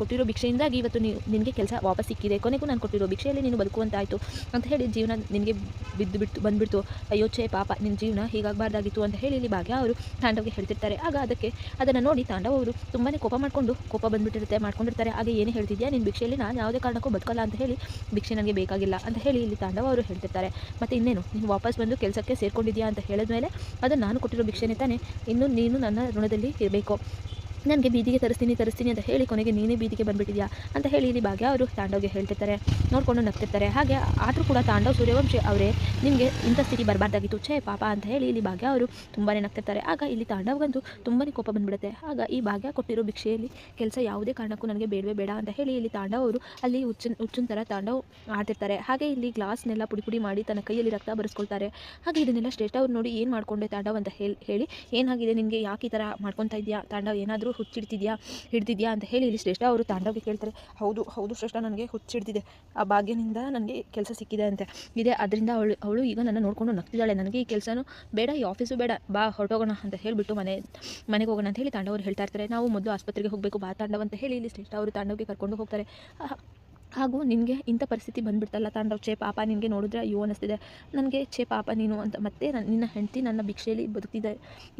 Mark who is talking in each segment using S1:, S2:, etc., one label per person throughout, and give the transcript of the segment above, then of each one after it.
S1: ಕೊಟ್ಟಿರೋ ಭಿಕ್ಷೆಯಿಂದಾಗಿ ಇವತ್ತು ನೀವು ನಿನಗೆ ಕೆಲಸ ವಾಪಸ್ ಸಿಕ್ಕಿದೆ. ಕೊನೆಗೂ ನಾನು ಕೊಟ್ಟಿರೋ ಭಿಕ್ಷೆಯಲ್ಲಿ ನೀನು ಬದುಕುವಂತಾಯಿತು ಅಂತ ಹೇಳಿ ಜೀವನ ನಿನಗೆ ಬಿದ್ದು ಬಿಟ್ಟು ಬಂದುಬಿಡ್ತು. ಅಯ್ಯೋ ಛೇ ಪಾಪ ನಿನ್ನ ಜೀವನ ಹೀಗಾಗಬಾರ್ದಾಗಿತ್ತು ಅಂತ ಹೇಳಿ ಇಲ್ಲಿ ಭಾಗ್ಯ ಅವರು ತಾಂಡವ್ಗೆ ಹೇಳ್ತಿರ್ತಾರೆ. ಆಗ ಅದಕ್ಕೆ ಅದನ್ನು ನೋಡಿ ತಾಂಡವ ಅವರು ತುಂಬಾ ಕೋಪ ಮಾಡಿಕೊಂಡು ಕೋಪ ಬಂದುಬಿಟ್ಟಿರುತ್ತೆ, ಮಾಡ್ಕೊಂಡಿರ್ತಾರೆ. ಆಗ ಏನು ಹೇಳ್ತಿದ್ಯಾ ನಿನ್ನ ಭಿಕ್ಷೆಯಲ್ಲಿ ನಾನು ಯಾವುದೇ ಕಾರಣಕ್ಕೂ ಬದುಕಲ್ಲ ಅಂತ ಹೇಳಿ ಭಿಕ್ಷೆ ನನಗೆ ಬೇಕಾಗಿಲ್ಲ ಅಂತ ಹೇಳಿ ಇಲ್ಲಿ ತಾಂಡವ ಅವರು ಹೇಳ್ತಿರ್ತಾರೆ. ಮತ್ತು ಇನ್ನೇನು, ನೀನು ವಾಪಸ್ ಬಂದು ಕೆಲಸಕ್ಕೆ ಸೇರ್ಕೊಂಡಿದ್ಯಾ ಅಂತ ಹೇಳಿದ್ಮೇಲೆ ಅದು ನಾನು ಕೊಟ್ಟಿರೋ ಭಿಕ್ಷೆನೇ ತಾನೇ. ಇನ್ನು ನೀನು ನನ್ನ ಋಣದಲ್ಲಿ ಇರಬೇಕು. ನನಗೆ ಬೀದಿಗೆ ತರಿಸ್ತೀನಿ ತರಿಸ್ತೀನಿ ಅಂತ ಹೇಳಿ ಕೊನೆಗೆ ನೀನೇ ಬೀದಿಗೆ ಬಂದುಬಿಟ್ಟಿದ್ಯಾ ಅಂತ ಹೇಳಿ ಇಲ್ಲಿ ಭಾಗ್ಯ ಅವರು ತಾಂಡವ್ಗೆ ಹೇಳ್ತಿರ್ತಾರೆ. ನೋಡಿಕೊಂಡು ನಗ್ತಿರ್ತಾರೆ. ಹಾಗೆ ಆದರೂ ಕೂಡ ತಾಂಡವ್ ಸೂರ್ಯವಂಶಿ ಅವರೇ, ನಿಮಗೆ ಇಂಥ ಸ್ಥಿತಿ ಬರಬಾರ್ದಾಗಿತ್ತು. ಛೇ ಪಾಪ ಅಂತ ಹೇಳಿ ಇಲ್ಲಿ ಭಾಗ್ಯ ಅವರು ತುಂಬಾ ನಗ್ತಿರ್ತಾರೆ. ಆಗ ಇಲ್ಲಿ ತಾಂಡವ್ಗಂತೂ ತುಂಬಾ ಕೋಪ ಬಂದ್ಬಿಡುತ್ತೆ. ಆಗ ಈ ಭಾಗ್ಯ ಕೊಟ್ಟಿರೋ ಭಿಕ್ಷೆಯಲ್ಲಿ ಕೆಲಸ ಯಾವುದೇ ಕಾರಣಕ್ಕೂ ನನಗೆ ಬೇಡವೇ ಬೇಡ ಅಂತ ಹೇಳಿ ಇಲ್ಲಿ ತಾಂಡವ್ ಅವರು ಅಲ್ಲಿ ಹುಚ್ಚಿನ ಹುಚ್ಚಿನ ಥರ ತಾಂಡವ್ ಆಡ್ತಿರ್ತಾರೆ. ಹಾಗೆ ಇಲ್ಲಿ ಗ್ಲಾಸ್ನೆಲ್ಲ ಪುಡಿ ಪುಡಿ ಮಾಡಿ ತನ್ನ ಕೈಯಲ್ಲಿ ರಕ್ತ ಬರೆಸ್ಕೊಳ್ತಾರೆ. ಹಾಗೆ ಇದನ್ನೆಲ್ಲ ಶ್ರೇಷ್ಠ ಅವ್ರು ನೋಡಿ ಏನು ಮಾಡ್ಕೊಂಡೆ ತಾಂಡವ್ ಅಂತ ಹೇಳಿ ಹೇಳಿ ಏನಾಗಿದೆ ನಿಮಗೆ ಯಾಕೆ ಈ ಥರ ಮಾಡ್ಕೊತಾ ಇದೆಯಾ ತಾಂಡವ್? ಏನಾದರೂ ಹುಚ್ಚಿಡ್ತಿದ್ಯಾ, ಹಿಡ್ದಿದ್ಯಾ ಅಂತ ಹೇಳಿ ಇಲ್ಲಿ ಶ್ರೇಷ್ಠ ಅವರು ತಾಂಡವಕ್ಕೆ ಕೇಳ್ತಾರೆ, ಹೌದು ಹೌದು ಶ್ರೇಷ್ಠ, ನನಗೆ ಹುಚ್ಚಿಡ್ತಿದೆ. ಆ ಭಾಗ್ಯನಿಂದ ನನಗೆ ಕೆಲಸ ಸಿಕ್ಕಿದೆ ಅಂತೆ. ಇದೆ, ಅದರಿಂದ ಅವಳು ಅವಳು ಈಗ ನನ್ನ ನೋಡಿಕೊಂಡು ನಗ್ತಿದ್ದಾಳೆ. ನನಗೆ ಈ ಕೆಲಸನೂ ಬೇಡ, ಈ ಆಫೀಸು ಬೇಡ. ಬಾ, ಹೊರಟೋಗೋಣ ಅಂತ ಹೇಳಿಬಿಟ್ಟು ಮನೆ, ಮನೆಗೆ ಹೋಗೋಣ ಅಂತ ಹೇಳಿ ತಾಂಡವರು ಹೇಳ್ತಾ ಇರ್ತಾರೆ. ನಾವು ಮೊದಲು ಆಸ್ಪತ್ರೆಗೆ ಹೋಗಬೇಕು, ಬಾ ತಾಂಡವ ಅಂತ ಹೇಳಿ ಇಲ್ಲಿ ಶ್ರೇಷ್ಠ ಅವರು ತಾಂಡವಕ್ಕೆ ಕರ್ಕೊಂಡು ಹೋಗ್ತಾರೆ. ಹಾಗೂ ನಿನಗೆ ಇಂಥ ಪರಿಸ್ಥಿತಿ ಬಂದುಬಿಡ್ತಲ್ಲ, ತಾಂಡವ್ ಛೇ ಪಾಪ ನಿನಗೆ ನೋಡಿದ್ರೆ ಅಯ್ಯೋ ಅನ್ನಿಸ್ತಿದೆ. ನನಗೆ ಛೇ ಪಾಪ ನೀನು ಅಂತ ಮತ್ತೆ ನನ್ನ ನಿನ್ನ ಹೆಂಡತಿ ನನ್ನ ಭಿಕ್ಷೆಯಲ್ಲಿ ಬದುಕಿದೆ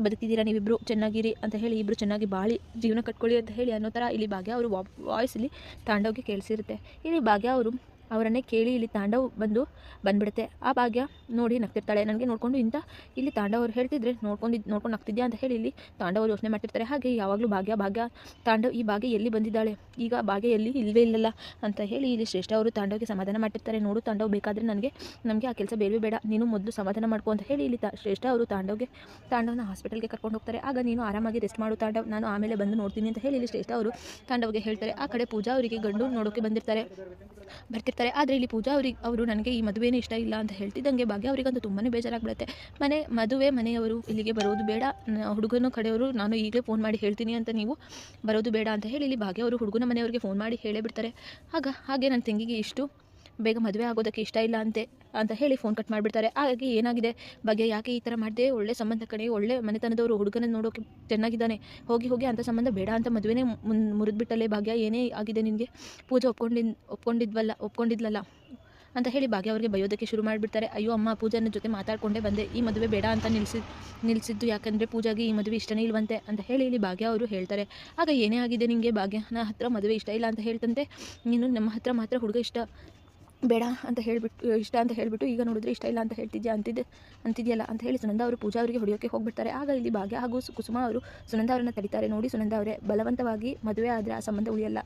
S1: ಬದುಕ್ತಿದ್ದೀರಾ ನೀವಿಬ್ಬರು ಚೆನ್ನಾಗಿರಿ ಅಂತ ಹೇಳಿ ಇಬ್ಬರು ಚೆನ್ನಾಗಿ ಬಾಳಿ ಜೀವನ ಕಟ್ಕೊಳ್ಳಿ ಅಂತ ಹೇಳಿ ಅನ್ನೋ ಥರ ಇಲ್ಲಿ ಭಾಗ್ಯ ಅವರು ವಾಯ್ಸಲ್ಲಿ ತಾಂಡವ್ಗೆ ಕೇಳಿಸಿರುತ್ತೆ. ಇಲ್ಲಿ ಭಾಗ್ಯ ಅವರು ಅವರನ್ನೇ ಕೇಳಿ ಇಲ್ಲಿ ತಾಂಡವ್ ಬಂದು ಬಂದ್ಬಿಡುತ್ತೆ. ಆ ಭಾಗ್ಯ ನೋಡಿ ನಗ್ತಿರ್ತಾಳೆ. ನನಗೆ ನೋಡಿಕೊಂಡು ಇಂಥ ಇಲ್ಲಿ ತಾಂಡವರು ಹೇಳ್ತಿದ್ರೆ ನೋಡ್ಕೊಂಡು ನೋಡ್ಕೊಂಡು ನಗ್ತಿದ್ಯಾ ಅಂತ ಹೇಳಿ ಇಲ್ಲಿ ತಾಂಡವರು ಯೋಚನೆ ಮಾಡ್ತಿರ್ತಾರೆ. ಹಾಗೆ ಯಾವಾಗಲೂ ಭಾಗ್ಯ ಭಾಗ್ಯ, ತಾಂಡವ್ ಈ ಭಾಗ್ಯ ಎಲ್ಲಿ ಬಂದಿದ್ದಾಳೆ? ಈಗ ಭಾಗ್ಯ ಎಲ್ಲಿ ಇಲ್ಲವೇ ಇಲ್ಲಲ್ಲ ಅಂತ ಹೇಳಿ ಇಲ್ಲಿ ಶ್ರೇಷ್ಠ ಅವರು ತಾಂಡವಕ್ಕೆ ಸಮಾಧಾನ ಮಾಡ್ತಿರ್ತಾರೆ. ನೋಡು ತಾಂಡವ್ ಬೇಕಾದರೆ ನನಗೆ, ನಮಗೆ ಆ ಕೆಲಸ ಬೇರೆ ಬೇಡ. ನೀನು ಮೊದಲು ಸಮಾಧಾನ ಮಾಡ್ಕೊ ಅಂತ ಹೇಳಿ ಇಲ್ಲಿ ತಾ, ಶ್ರೇಷ್ಠ ಅವರು ತಾಂಡವ್ಗೆ, ತಾಂಡವನ ಹಾಸ್ಪಿಟಲ್ಗೆ ಕರ್ಕೊಂಡು ಹೋಗ್ತಾರೆ. ಆಗ ನೀನು ಆರಾಮಾಗಿ ರೆಸ್ಟ್ ಮಾಡು ತಾಂಡವ್. ನಾನು ಆಮೇಲೆ ಬಂದು ನೋಡ್ತೀನಿ ಅಂತ ಹೇಳಿ ಇಲ್ಲಿ ಶ್ರೇಷ್ಠ ಅವರು ತಾಂಡವ್ಗೆ ಹೇಳ್ತಾರೆ. ಆ ಕಡೆ ಪೂಜಾ ಅವರಿಗೆ ಗಂಡು ನೋಡೋಕ್ಕೆ ಬಂದಿರ್ತಾರೆ. ಬರ್ತಿರ್ತಾರೆ. ಆದರೆ ಇಲ್ಲಿ ಪೂಜಾ ಅವ್ರಿಗೆ, ಅವರು ನನಗೆ ಈ ಮದುವೆನೇ ಇಷ್ಟ ಇಲ್ಲ ಅಂತ ಹೇಳ್ತಿದ್ದಂಗೆ ಭಾಗ್ಯ ಅವರಿಗಂತೂ ತುಂಬಾ ಬೇಜಾರಾಗ್ಬಿಡುತ್ತೆ. ಮನೆ, ಮದುವೆ ಮನೆಯವರು ಇಲ್ಲಿಗೆ ಬರೋದು ಬೇಡ. ಹುಡುಗನ ಕಡೆಯವರು ನಾನು ಈಗಲೇ ಫೋನ್ ಮಾಡಿ ಹೇಳ್ತೀನಿ ಅಂತ ನೀವು ಬರೋದು ಬೇಡ ಅಂತ ಹೇಳಿ ಇಲ್ಲಿ ಭಾಗ್ಯ ಅವರು ಹುಡುಗನ ಮನೆಯವರಿಗೆ ಫೋನ್ ಮಾಡಿ ಹೇಳೇ ಬಿಡ್ತಾರೆ. ಆಗ ಹಾಗೆ ನನ್ನ ತಂಗಿಗೆ ಇಷ್ಟು. ಬೇಗ ಮದುವೆ ಆಗೋದಕ್ಕೆ ಇಷ್ಟ ಇಲ್ಲ ಅಂತೆ ಅಂತ ಹೇಳಿ ಫೋನ್ ಕಟ್ ಮಾಡಿಬಿಡ್ತಾರೆ. ಹಾಗಾಗಿ ಏನಾಗಿದೆ? ಬಗ್ಗೆ ಯಾಕೆ ಈ ಥರ ಮಾಡಿದೆ? ಒಳ್ಳೆ ಸಂಬಂಧ ಕಡೆ ಒಳ್ಳೆ ಮನೆತನದವರು, ಹುಡುಗನ ನೋಡೋಕೆ ಚೆನ್ನಾಗಿದ್ದಾನೆ. ಹೋಗಿ ಹೋಗಿ ಅಂಥ ಸಂಬಂಧ ಬೇಡ ಅಂತ ಮದುವೆನೇ ಮುನ್ ಮುರಿದ್ಬಿಟ್ಟಲ್ಲೇ ಭಾಗ್ಯ. ಏನೇ ಆಗಿದೆ ನಿನಗೆ? ಪೂಜೆ ಒಪ್ಕೊಂಡಿದ್ ಒಪ್ಕೊಂಡಿದ್ವಲ್ಲ, ಒಪ್ಕೊಂಡಿದ್ಲಲ್ಲ ಅಂತ ಹೇಳಿ ಭಾಗ್ಯ ಅವರಿಗೆ ಬಯೋದಕ್ಕೆ ಶುರು ಮಾಡಿಬಿಡ್ತಾರೆ. ಅಯ್ಯೋ ಅಮ್ಮ, ಪೂಜಾನ ಜೊತೆ ಮಾತಾಡಿಕೊಂಡೇ ಬಂದೆ. ಈ ಮದುವೆ ಬೇಡ ಅಂತ ನಿಲ್ಸಿ ನಿಲ್ಲಿಸಿದ್ದು ಯಾಕಂದರೆ ಪೂಜಾಗೆ ಈ ಮದುವೆ ಇಷ್ಟನೇ ಇಲ್ವಂತೆ ಅಂತ ಹೇಳಿ ಇಲ್ಲಿ ಭಾಗ್ಯ ಅವರು ಹೇಳ್ತಾರೆ. ಆಗ ಏನೇ ಆಗಿದೆ ನಿಮಗೆ ಭಾಗ್ಯನ ಹತ್ರ ಮದುವೆ ಇಷ್ಟ ಇಲ್ಲ ಅಂತ ಹೇಳ್ತಂತೆ. ನೀನು ನಮ್ಮ ಹತ್ರ ಮಾತ್ರ ಹುಡುಗ ಇಷ್ಟ. ಬೇಡ ಅಂತ ಹೇಳಿಬಿಟ್ಟು, ಇಷ್ಟ ಅಂತ ಹೇಳಿಬಿಟ್ಟು, ಈಗ ನೋಡಿದ್ರೆ ಇಷ್ಟ ಇಲ್ಲ ಅಂತ ಹೇಳ್ತಿದ್ಯಾ ಅಂತಿದ್ದೆ, ಅಂತಿದೆಯಲ್ಲ ಅಂತ ಹೇಳಿ ಸುನಂದ ಅವರು ಪೂಜಾ ಅವರಿಗೆ ಹೊಡೆಯೋಕ್ಕೆ ಹೋಗ್ಬಿಡ್ತಾರೆ. ಆಗ ಇಲ್ಲಿ ಭಾಗ್ಯ ಹಾಗೂ ಕುಸುಮ ಅವರು ಸುನಂದ ಅವರನ್ನು ತಡಿತಾರೆ. ನೋಡಿ ಸುನಂದ ಅವರೇ, ಬಲವಂತವಾಗಿ ಮದುವೆ ಆದರೆ ಆ ಸಂಬಂಧ ಉಳಿಯಲ್ಲ.